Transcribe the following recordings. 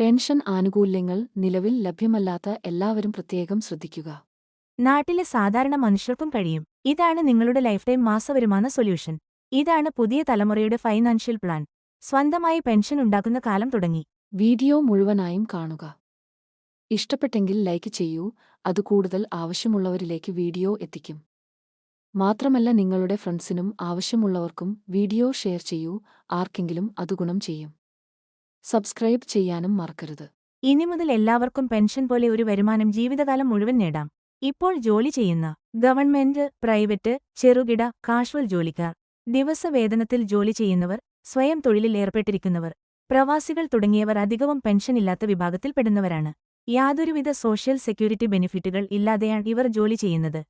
Pension ആനുകൂല്യങ്ങൾ നിലവിൽ ലഭ്യമല്ലാത്ത എല്ലാവരും പ്രത്യേകം ശ്രദ്ധിക്കുക. നാട്ടിലെ സാധാരണ മനുഷ്യർക്കും കഴിയും. ഇതാണ് നിങ്ങളുടെ ലൈഫ് ടൈം മാസവരുമാന സൊല്യൂഷൻ. ഇതാണ് പുതിയ തലമുറയുടെ ഫൈനാൻഷ്യൽ പ്ലാൻ. സ്വന്തമായി പെൻഷൻ ഉണ്ടാക്കുന്ന കാലം തുടങ്ങി. വീഡിയോ മുഴുവനായും കാണുക. ഇഷ്ടപ്പെട്ടെങ്കിൽ ലൈക്ക് ചെയ്യൂ അത് കൂടുതൽ ആവശ്യമുള്ളവരിലേക്ക് വീഡിയോ എത്തിക്കും. മാത്രമല്ല നിങ്ങളുടെ ഫ്രണ്ട്സിനും ആവശ്യമുള്ളവർക്കും വീഡിയോ ഷെയർ ചെയ്യൂ ആർക്കെങ്കിലും അത് ഗുണം ചെയ്യും. സബ്സ്ക്രൈബ് ചെയ്യാനും മറക്കരുത്. ഇനി മുതൽ എല്ലാവർക്കും പെൻഷൻ പോലെ ഒരു വരുമാനം ജീവിതകാലം മുഴുവൻ നേടാം. ഇപ്പോൾ ജോലി ചെയ്യുന്ന ഗവൺമെന്റ് പ്രൈവറ്റ് ചെറുകിട കാഷ്വൽ ജോലിക്കാർ ദിവസവേതനത്തിൽ ജോലി ചെയ്യുന്നവർ സ്വയം തൊഴിലിൽ ഏർപ്പെട്ടിരിക്കുന്നവർ പ്രവാസികൾ തുടങ്ങിയവർ അധികവും പെൻഷനില്ലാത്ത വിഭാഗത്തിൽപ്പെടുന്നവരാണ് യാതൊരുവിധ സോഷ്യൽ സെക്യൂരിറ്റി ബെനിഫിറ്റുകൾ ഇല്ലാതെയാണ് ഇവർ ജോലി ചെയ്യുന്നത്.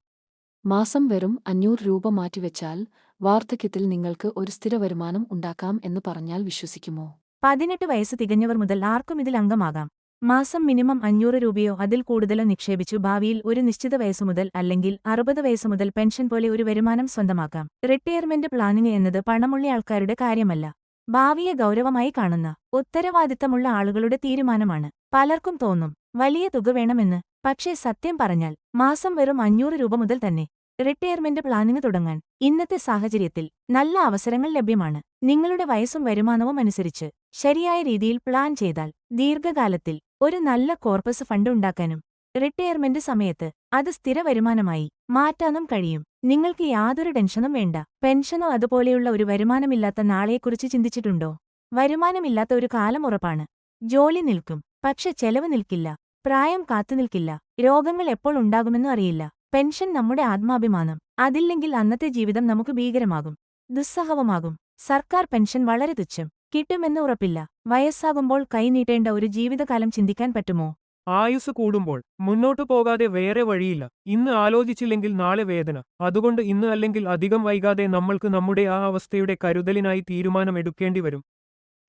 മാസം വെറും അഞ്ഞൂറ് രൂപ മാറ്റിവെച്ചാൽ വാർദ്ധക്യത്തിൽ നിങ്ങൾക്ക് ഒരു സ്ഥിര വരുമാനം ഉണ്ടാക്കാം എന്ന് പറഞ്ഞാൽ വിശ്വസിക്കുമോ? പതിനെട്ട് വയസ്സ് തികഞ്ഞവർ മുതൽ ആർക്കും ഇതിൽ അംഗമാകാം. മാസം മിനിമം അഞ്ഞൂറ് രൂപയോ അതിൽ കൂടുതലോ നിക്ഷേപിച്ചു ഭാവിയിൽ ഒരു നിശ്ചിത വയസ്സു മുതൽ അല്ലെങ്കിൽ അറുപത് വയസ്സ് മുതൽ പെൻഷൻ പോലെ ഒരു വരുമാനം സ്വന്തമാക്കാം. റിട്ടയർമെന്റ് പ്ലാനിംഗ് എന്നത് പണമുള്ള ആൾക്കാരുടെ കാര്യമല്ല ഭാവിയെ ഗൗരവമായി കാണുന്ന ഉത്തരവാദിത്തമുള്ള ആളുകളുടെ തീരുമാനമാണ്. പലർക്കും തോന്നും വലിയ തുക വേണമെന്ന്. പക്ഷേ സത്യം പറഞ്ഞാൽ മാസം വെറും അഞ്ഞൂറ് രൂപ മുതൽ തന്നെ റിട്ടയർമെന്റ് പ്ലാനിംഗ് തുടങ്ങാൻ ഇന്നത്തെ സാഹചര്യത്തിൽ നല്ല അവസരങ്ങൾ ലഭ്യമാണ്. നിങ്ങളുടെ വയസ്സും വരുമാനവും അനുസരിച്ച് ശരിയായ രീതിയിൽ പ്ലാൻ ചെയ്താൽ ദീർഘകാലത്തിൽ ഒരു നല്ല കോർപ്പസ് ഫണ്ട് ഉണ്ടാക്കാനും റിട്ടയർമെന്റ് സമയത്ത് അത് സ്ഥിര വരുമാനമായി മാറ്റാനും കഴിയും. നിങ്ങൾക്ക് യാതൊരു ടെൻഷനും വേണ്ട. പെൻഷനോ അതുപോലെയുള്ള ഒരു വരുമാനമില്ലാത്ത നാളെയെക്കുറിച്ച് ചിന്തിച്ചിട്ടുണ്ടോ? വരുമാനമില്ലാത്ത ഒരു കാലം ഉറപ്പാണ്. ജോലി നിൽക്കും. പക്ഷെ ചെലവ് നിൽക്കില്ല. പ്രായം കാത്തുനിൽക്കില്ല രോഗങ്ങൾ എപ്പോൾ ഉണ്ടാകുമെന്നും അറിയില്ല. പെൻഷൻ നമ്മുടെ ആത്മാഭിമാനം. അതില്ലെങ്കിൽ അന്നത്തെ ജീവിതം നമുക്ക് ഭീകരമാകും ദുസ്സഹവമാകും. സർക്കാർ പെൻഷൻ വളരെ തുച്ഛം. കിട്ടുമെന്ന് ഉറപ്പില്ല. വയസ്സാകുമ്പോൾ കൈനീട്ടേണ്ട ഒരു ജീവിതകാലം ചിന്തിക്കാൻ പറ്റുമോ? ആയുസ് കൂടുമ്പോൾ മുന്നോട്ടു പോകാതെ വേറെ വഴിയില്ല. ഇന്ന് ആലോചിച്ചില്ലെങ്കിൽ നാളെ വേദന. അതുകൊണ്ട് ഇന്ന് അല്ലെങ്കിൽ അധികം വൈകാതെ നമ്മൾക്ക് നമ്മുടെ ആ അവസ്ഥയുടെ കരുതലിനായി തീരുമാനമെടുക്കേണ്ടി വരും.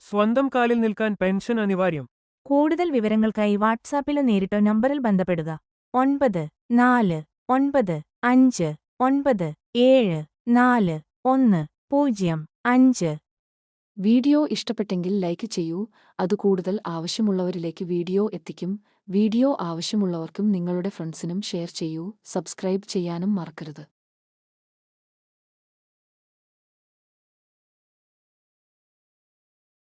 സ്വന്തം കാലിൽ നിൽക്കാൻ പെൻഷൻ അനിവാര്യം. കൂടുതൽ വിവരങ്ങൾക്കായി വാട്സാപ്പിലോ നേരിട്ടോ നമ്പറിൽ ബന്ധപ്പെടുക. ഒൻപത് നാല് ഒൻപത് അഞ്ച് ഒൻപത് ഏഴ് നാല് ഒന്ന് പൂജ്യം അഞ്ച്. വീഡിയോ ഇഷ്ടപ്പെട്ടെങ്കിൽ ലൈക്ക് ചെയ്യൂ. അത് കൂടുതൽ ആവശ്യമുള്ളവരിലേക്ക് വീഡിയോ എത്തിക്കും. വീഡിയോ ആവശ്യമുള്ളവർക്കും നിങ്ങളുടെ ഫ്രണ്ട്സിനും ഷെയർ ചെയ്യൂ. സബ്സ്ക്രൈബ് ചെയ്യാനും മറക്കരുത്.